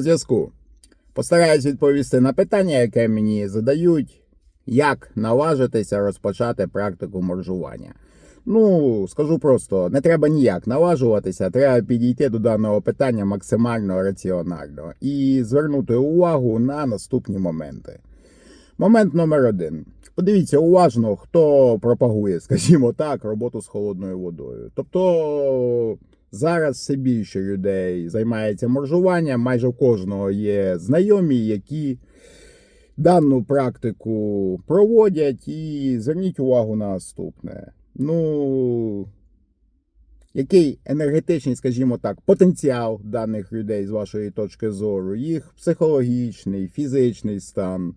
зв'язку. Постараюсь відповісти на питання, яке мені задають, як наважитися розпочати практику моржування. Ну, скажу просто, не треба ніяк наважуватися, треба підійти до даного питання максимально раціонально і звернути увагу на наступні моменти. Момент номер один. Подивіться уважно, хто пропагує, скажімо так, роботу з холодною водою. Тобто зараз все більше людей займається моржуванням, майже у кожного є знайомі, які дану практику проводять, і зверніть увагу на наступне. Ну, який енергетичний, скажімо так, потенціал даних людей з вашої точки зору, їх психологічний, фізичний стан,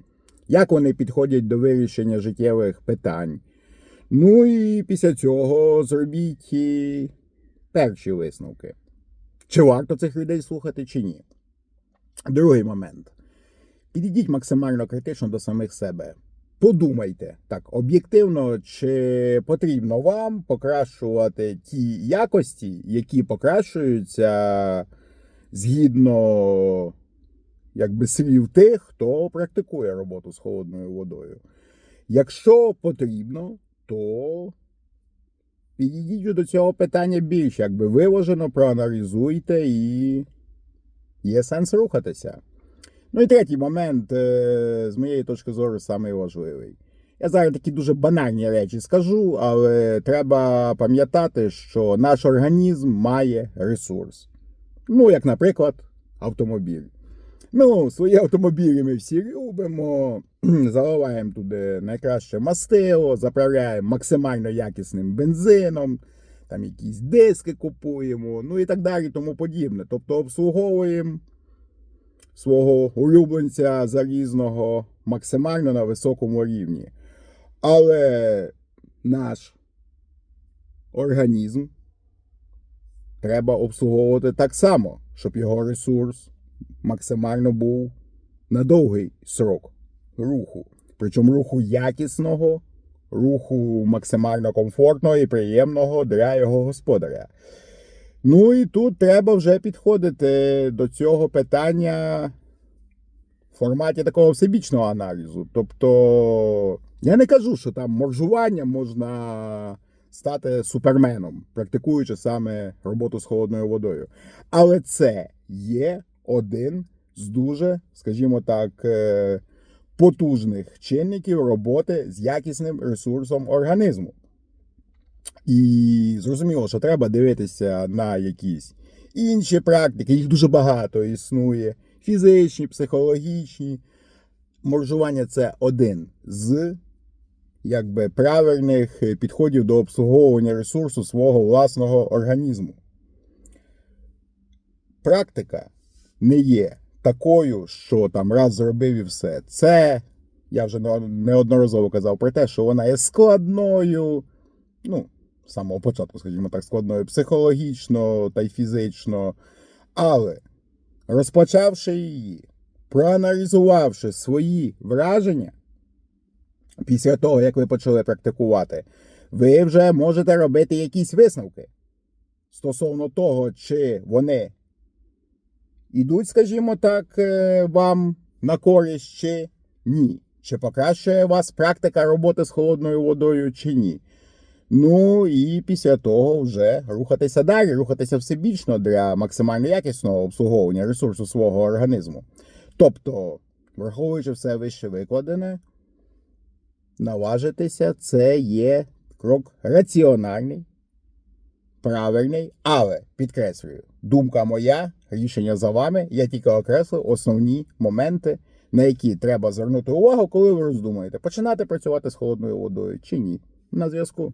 як вони підходять до вирішення життєвих питань. Ну і після цього зробіть перші висновки. Чи варто цих людей слухати, чи ні. Другий момент. Підійдіть максимально критично до самих себе. Подумайте так об'єктивно, чи потрібно вам покращувати ті якості, які покращуються згідно якби слів тих, хто практикує роботу з холодною водою. Якщо потрібно, то підійдіть до цього питання більш якби виважено, проаналізуйте і є сенс рухатися. Ну і третій момент, е, з моєї точки зору, самий важливий. Я зараз такі дуже банальні речі скажу, але треба пам'ятати, що наш організм має ресурс. Ну, як, наприклад, автомобіль. Ну, свої автомобілі ми всі любимо, заливаємо туди найкраще мастило, заправляємо максимально якісним бензином, там якісь диски купуємо, ну і так далі, тому подібне. Тобто обслуговуємо свого улюбленця залізного максимально на високому рівні. Але наш організм треба обслуговувати так само, щоб його ресурс максимально був на довгий срок руху. Причому руху якісного, руху максимально комфортного і приємного для його господаря. Ну і тут треба вже підходити до цього питання в форматі такого всебічного аналізу. Тобто, я не кажу, що там моржування можна стати суперменом, практикуючи саме роботу з холодною водою. Але це є один з дуже, скажімо так, е, потужних чинників роботи з якісним ресурсом організму. І зрозуміло, що треба дивитися на якісь інші практики, їх дуже багато існує. Фізичні, психологічні. Моржування це один з якби, правильних підходів до обслуговування ресурсу свого власного організму. Практика не є такою, що там раз зробив і все. Це я вже неодноразово казав про те, що вона є складною. Ну, з самого початку, скажімо так, складною психологічно та й фізично. Але розпочавши її, проаналізувавши свої враження після того, як ви почали практикувати, ви вже можете робити якісь висновки стосовно того, чи вони ідуть, скажімо так, е, вам на користь, чи ні. Чи покращує вас практика роботи з холодною водою, чи ні. Ну і після того вже рухатися далі, рухатися всебічно для максимально якісного обслуговування ресурсу свого організму. Тобто, враховуючи все вище викладене, наважитися це є крок раціональний, правильний, але підкреслюю, думка моя, рішення за вами. Я тільки окреслив основні моменти, на які треба звернути увагу, коли ви роздумуєте, починати працювати з холодною водою чи ні. На зв'язку.